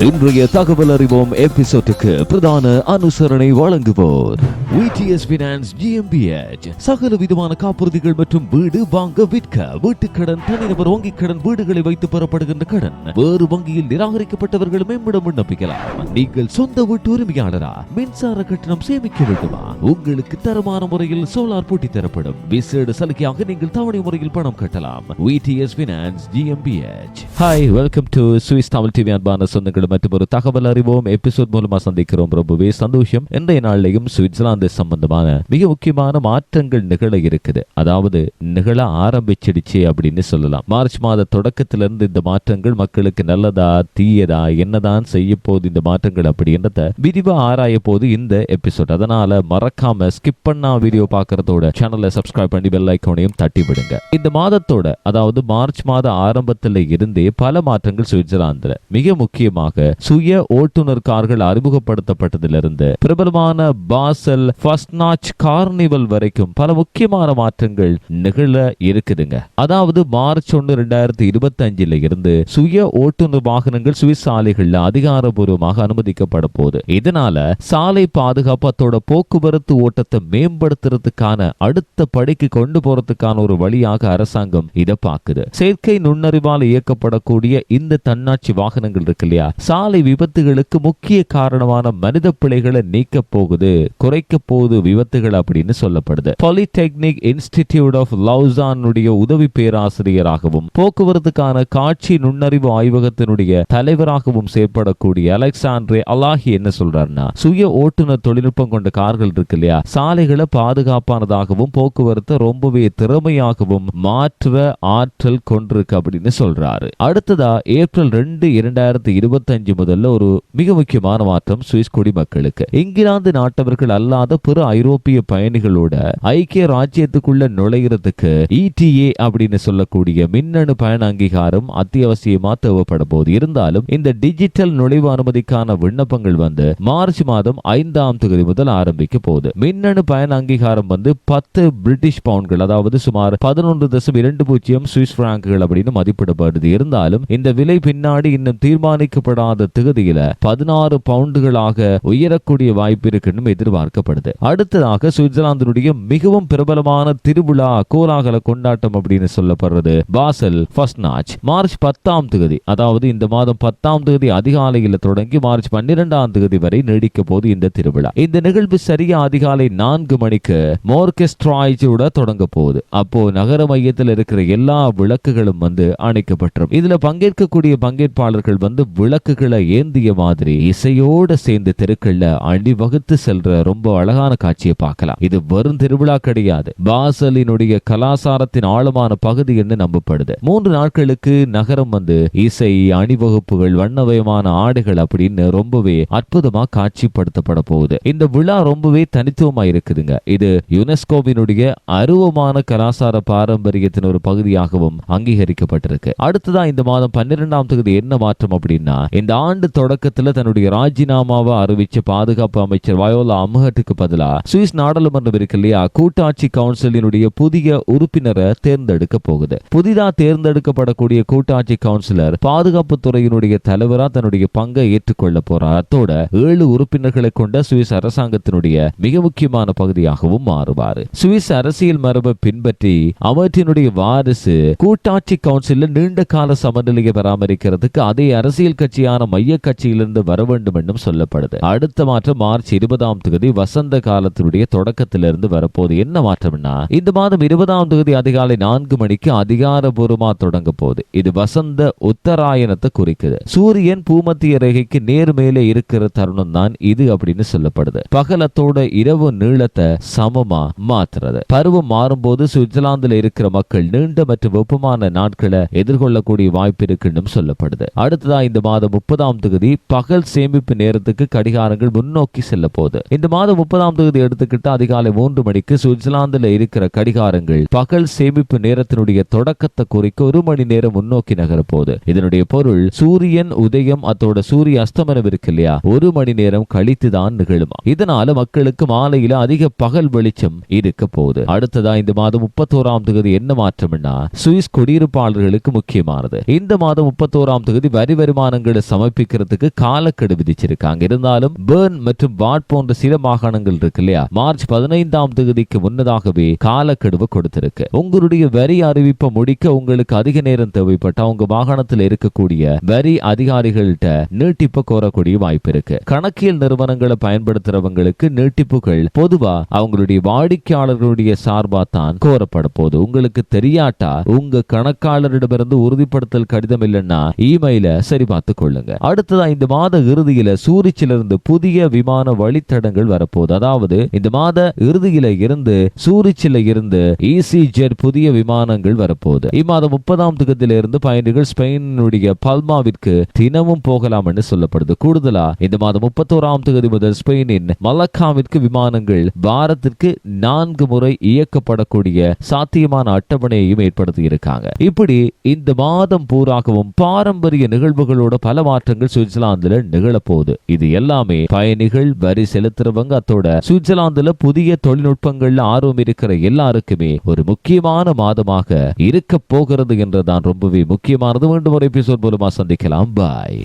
இன்றைய தகவல் அறிவோம் எபிசோட்டுக்கு பிரதான அனுசரணை வழங்குவோர். விடிஎஸ் பினான்ஸ் ஜிஎம்பிஎச் சகல விதமான காப்புறுதிகள் மற்றும் வீடு வாங்க விற்க வீட்டுக்கடன் தனிநபர் வங்கிக் கடன் வீடுகளை வைத்து பெறப்படுகின்ற கடன் வேறு வங்கியில் நிராகரிக்கப்பட்டவர்கள் மேம்பட விண்ணப்பிக்கலாம். நீங்கள் சொந்த வீட்டு உரிமையாளரா? மின்சார கட்டணம் சேமிக்க வேண்டுமா? உங்களுக்கு தரமான முறையில் சோலார் பூட்டி தரப்படும். விசேட சலுகையாக நீங்கள் தவணை முறையில் பணம் கட்டலாம். VTS finance GmbH hi welcome to Swiss Tamil TV அன்பான சொந்தங்களும் மற்றும் ஒரு தகவல் அறிவோம். எபிசோட் மூலமா சந்திக்கிறோம் ரொம்பவே சந்தோஷம். இன்றைய நாளிலையும் சுவிட்சர்லாந்து சம்பந்தமான மிக முக்கியமான மாற்றங்கள் நிகழ இருக்குது. அதாவது நிகழ ஆரம்பிச்சிடுச்சு அப்படின்னு சொல்லலாம். மார்ச் மாத தொடக்கத்திலிருந்து இந்த மாற்றங்கள் மக்களுக்கு நல்லதா தீயதா என்னதான் செய்ய போகுது இந்த மாற்றங்கள் அப்படின்றத விரிவா ஆராய போது இந்த எபிசோட் அதனால மறக்காம ஸ்கிப் பண்ணா வீடியோ பாக்குறதோட சேனலை சப்ஸ்கிரைப் பண்ணி பெல் ஐக்கோனையும் தட்டி விடுங்க இந்த மாதத்தோட அதாவது மார்ச் மாத ஆரம்பத்தில் இருந்தே பல மாற்றங்கள் சுவிட்சர்லாந்துல. மிக முக்கியமாக சுய ஓட்டுநர் கார்கள் அறிமுகப்படுத்தப்பட்டதிலிருந்து பிரபலமான பாசல் ஃபஸ்ட்நாச் கார்னிவல் வரைக்கும் பல முக்கியமான மாற்றங்கள் நிகழ இருக்குதுங்க. அதாவது மார்ச் ஒன்று ரெண்டாயிரத்தி இருபத்தி அஞ்சுல இருந்து சுய ஓட்டுநர் வாகனங்கள் சுவிஸ் சாலைகள்ல அதிகாரபூர்வமாக அனுமதிக்கப்பட போகுது இதனால சாலை பாதுகாப்பு அத்தோட போக்குவரத்து ஓட்டத்தை மேம்படுத்துறதுக்கான அடுத்த படிக்கு கொண்டு போறதுக்கான ஒரு வழியாக அரசாங்கம் இதை பார்க்குது. செயற்கை நுண்ணறிவால் இயக்கப்படக்கூடிய இந்த தன்னாட்சி வாகனங்கள் இருக்கு இல்லையா? சாலை விபத்துகளுக்கு முக்கிய காரணமான மனித பிழைகளை நீக்க போகுது குறைக்க போகுது விபத்துகள் அப்படின்னு சொல்லப்படுது. பாலிடெக்னிக் இன்ஸ்டிடியூட் ஆஃப் லவுசானுடைய உதவி பேராசிரியராகவும் போக்குவரத்துக்கான காட்சி நுண்ணறிவு ஆய்வகத்தினுடைய தலைவராகவும் செயற்படக்கூடிய அலெக்சாண்ட்ரே அலாஹி என்ன சொல்றாருன்னா சுய ஓட்டுநர் தொழில்நுட்பம் கொண்ட கார்கள் இருக்கு இல்லையா? சாலைகளை பாதுகாப்பானதாகவும் போக்குவரத்தை ரொம்பவே திறமையாகவும் மாற்ற ஆற்றல் கொண்டிருக்கு அப்படின்னு சொல்றாரு. அடுத்ததா ஏப்ரல் ரெண்டு இரண்டாயிரத்தி இருபத்தஞ்சு முதல்ல ஒரு மிக முக்கியமான மாற்றம் சுவிஸ் குடிமக்களுக்கு. இங்கிலாந்து நாட்டவர்கள் அல்லாத பிற ஐரோப்பிய பயணிகளோட ஐக்கிய ராஜ்யத்துக்குள்ள நுழைகிறதுக்கு இடிஏ அப்படின்னு சொல்லக்கூடிய மின்னணு பயண அங்கீகாரம் அத்தியாவசியமா தேவைப்பட போது இருந்தாலும் இந்த டிஜிட்டல் நுழைவு அனுமதிக்கான விண்ணப்பங்கள் வந்து மார்ச் மாதம் ஐந்தாம் தேதி முதல் ஆரம்பிக்க போகுது. மின்னணு பயண அங்கீகாரம் வந்து பத்து பிரிட்டிஷ் பவுண்ட்கள் அதாவது சுமார் பதினொன்று தசம் இரண்டு பூஜ்ஜியம் சுவிஸ் பிராங்குகள் அப்படின்னு மதிப்பிடப்படுது. இருந்தாலும் இந்த விலை பின்னாடி இன்னும் தீர்மானிக்கப்படாத திகதியில பதினாறு பவுண்டுகளாக உயரக்கூடிய வாய்ப்பு இருக்குன்னு எதிர்பார்க்கப்படுது. அடுத்ததாக சுவிட்சர்லாந்தினுடைய மிகவும் பிரபலமான திருவிழா கோலாகல கொண்டாட்டம் அப்படின்னு சொல்லப்படுறது பாசல் ஃபர்ஸ்ட் நாச் மார்ச் பத்தாம் தேதி அதாவது இந்த மாதம் பத்தாம் தேதி அதிகாலையில் தொடங்கி மார்ச் பன்னிரெண்டாம் தேதி வரை நீடிக்க போது இந்த திருவிழா. இந்த நிகழ்வு சரியா அதிகாலை நான்கு மணிக்கு மோர்கெஸ்ட்ராய்ஜோட தொடங்க போகுது. அப்போ நகர மையத்தில் இருக்கிற எல்லா விளக்குகளும் வந்து அணைக்கப்பட்டிருக்கும் இதுல பங்கேற்கக்கூடிய பங்கேற்பாளர்கள் வந்து விளக்குகள் ஏந்திய மாதிரி இசையோட சேர்ந்து தெருக்கள்ல அணிவகுத்து செல்ற ரொம்ப அழகான காட்சியை பார்க்கலாம். இது வெறும் திருவிழா கிடையாது. பாசலினுடைய கலாசாரத்தின் ஆழமான பகுதி என்று நம்பப்படுது. மூன்று நாட்களுக்கு நகரம் வந்து இசை அணிவகுப்புகள் வண்ணமயமான ஆடைகள் அப்படின்னு ரொம்பவே அற்புதமா காட்சிப்படுத்தப்பட போகுது. இந்த விழா ரொம்பவே தனித்துவமா இருக்குதுங்க. இது யுனெஸ்கோவினுடைய அருவமான கலாசார பாரம்பரியத்தின் ஒரு பகுதியாகவும் அங்கீகரிக்கப்பட்டிருக்கு. அடுத்ததா இந்த மாதம் பன்னிரெண்டாம் தொகுதி என்ன மாற்றம் அப்படின்னா இந்த ஆண்டு தொடக்கத்தில் தன்னுடைய ராஜினாமாவை அறிவிச்ச பாதுகாப்பு அமைச்சர் வயோலா அம்ஹட்டுக்கு பதிலாக சுவிஸ் நாடாளுமன்றம் இருக்கு இல்லையா? கூட்டாட்சி கவுன்சிலினுடைய புதிய உறுப்பினரை தேர்ந்தெடுக்க போகுது. புதிதாக தேர்ந்தெடுக்கப்படக்கூடிய கூட்டாட்சி கவுன்சிலர் பாதுகாப்பு துறையினுடைய தலைவரா தன்னுடைய பங்கை ஏற்றுக்கொள்ள போறார். அத்தோட ஏழு உறுப்பினர்களை கொண்ட சுவிஸ் அரசாங்கத்தினுடைய மிக முக்கியமான பகுதியாகவும் மாறுவார். சுவிஸ் அரசியல் மரபை பின்பற்றி அவற்றினுடைய வாரிசு கூட்டாட்சி கவுன்சிலில் நீண்ட கால சமநிலையை பராமரிக்கிறதுக்கு அதே அரசியல் கட்சியாக கட்சியான மைய கட்சியிலிருந்து வர வேண்டும் என்றும் சொல்லப்படுது. அடுத்த மாற்றம் மார்ச் இருபதாம் தேதி வசந்த காலத்தினுடைய தொடக்கத்திலிருந்து வரப்போது என்ன மாற்றம்னா இந்த மாதம் இருபதாம் தேதி அதிகாலை நான்கு மணிக்கு அதிகாரபூர்வமா தொடங்க போகுது. இது வசந்த உத்தராயணத்தை குறிக்குது. சூரியன் பூமத்திய ரேகைக்கு நேர் மேலே இருக்கிற தருணம் தான் இது அப்படின்னு சொல்லப்படுது. பகலத்தோட இரவு நீளத்தை சமமா மாத்துறது. பருவம் மாறும்போது சுவிட்சர்லாந்துல இருக்கிற மக்கள் நீண்ட மற்றும் வெப்பமான நாட்களை எதிர்கொள்ளக்கூடிய வாய்ப்பு இருக்குன்னு சொல்லப்படுது. அடுத்ததா இந்த மாதம் முப்பதாம் தொகுதி பகல் சேமிப்பு நேரத்துக்கு கடிகாரங்கள் முன்னோக்கி செல்ல போகுது இந்த மாதம் முப்பதாம் தொகுதி எடுத்துக்கிட்டு அதிகாலை மூன்று மணிக்கு சுவிட்சர்லாந்துல இருக்கிற கடிகாரங்கள் பகல் சேமிப்பு நேரத்தினுடைய தொடக்கத்தை குறிக்க ஒரு மணி நேரம் முன்னோக்கி நகர போகுது இதனுடைய பொருள் சூரியன் உதயம் அத்தோட சூரிய அஸ்தமனம் இருக்கு இல்லையா? ஒரு மணி நேரம் கழித்து தான் நிகழுமா? இதனால மக்களுக்கு மாலையில அதிக பகல் வெளிச்சம் இருக்க போகுது. அடுத்ததா இந்த மாதம் முப்பத்தோராம் தொகுதி என்ன மாற்றம்னா சுவிஸ் குடியிருப்பாளர்களுக்கு முக்கியமானது. இந்த மாதம் முப்பத்தோராம் தொகுதி வரி வருமானங்களை சமர்ப்பிக்கிறதுக்கு காலக்கெடு விதிச்சிருக்காங்க. இருந்தாலும் பேர்ன் மற்றும் வாட் போன்ற சில மாகாணங்கள் இருக்கு இல்லையா? மார்ச் பதினைந்தாம் தேதிக்கு முன்னதாகவே காலக்கெடுவை கொடுத்திருக்கு. உங்களுடைய வரி அறிவிப்பை முடிக்க உங்களுக்கு அதிக நேரம் தேவைப்பட்டா உங்க மாகாணத்தில் இருக்கக்கூடிய வரி அதிகாரிகள்கிட்ட நீட்டிப்பு கோரக்கூடிய வாய்ப்பு இருக்கு. கணக்கியல் நிறுவனங்களை பயன்படுத்துறவங்களுக்கு நீட்டிப்புகள் பொதுவா அவங்களுடைய வாடிக்கையாளர்களுடைய சார்பா தான் கோரப்பட போது உங்களுக்கு தெரியாட்டா? உங்க கணக்காளரிடமிருந்து உறுதிப்படுத்தல் கடிதம் இல்லைன்னா இமெயில சரி பார்த்து கொள்ளுங்க. அடுத்ததா இந்த மாத இறுதியில சூரிச்சிலிருந்து புதிய விமான வழித்தடங்கள் வரப்போகுது. அதாவது இந்த மாத இறுதியில இருந்து சூரிச்சில இருந்து இசி ஜெட் புதிய விமானங்கள் வரப்போகுது. இம்மாதம் முப்பதாம் இருந்து பயணிகள் ஸ்பெயினுடைய பல்மாவிற்கு தினமும் போகலாம் என்று சொல்லப்படுது. கூடுதலா இந்த மாதம் முப்பத்தோராம் தேதி முதல் ஸ்பெயினின் மலக்காவிற்கு விமானங்கள் வாரத்திற்கு நான்கு முறை இயக்கப்படக்கூடிய சாத்தியமான அட்டவணையையும் ஏற்படுத்தி இருக்காங்க இப்படி இந்த மாதம் பூராகவும் பாரம்பரிய நிகழ்வுகளோட பல மாற்றங்கள் சுவிட்சர்லாந்துல நிகழப்போகுது. இது எல்லாமே பயணிகள் வரி செலுத்துறவங்க அத்தோட. சுவிட்சர்லாந்துல புதிய தொழில்நுட்பங்கள்ல ஆர்வம் இருக்கிற எல்லாருக்குமே ஒரு முக்கியமான மாதமாக இருக்க போகிறது என்றுதான் ரொம்பவே முக்கியமானது மீண்டும் ஒரு எபிசோட் மூலமா சந்திக்கலாம். பாய்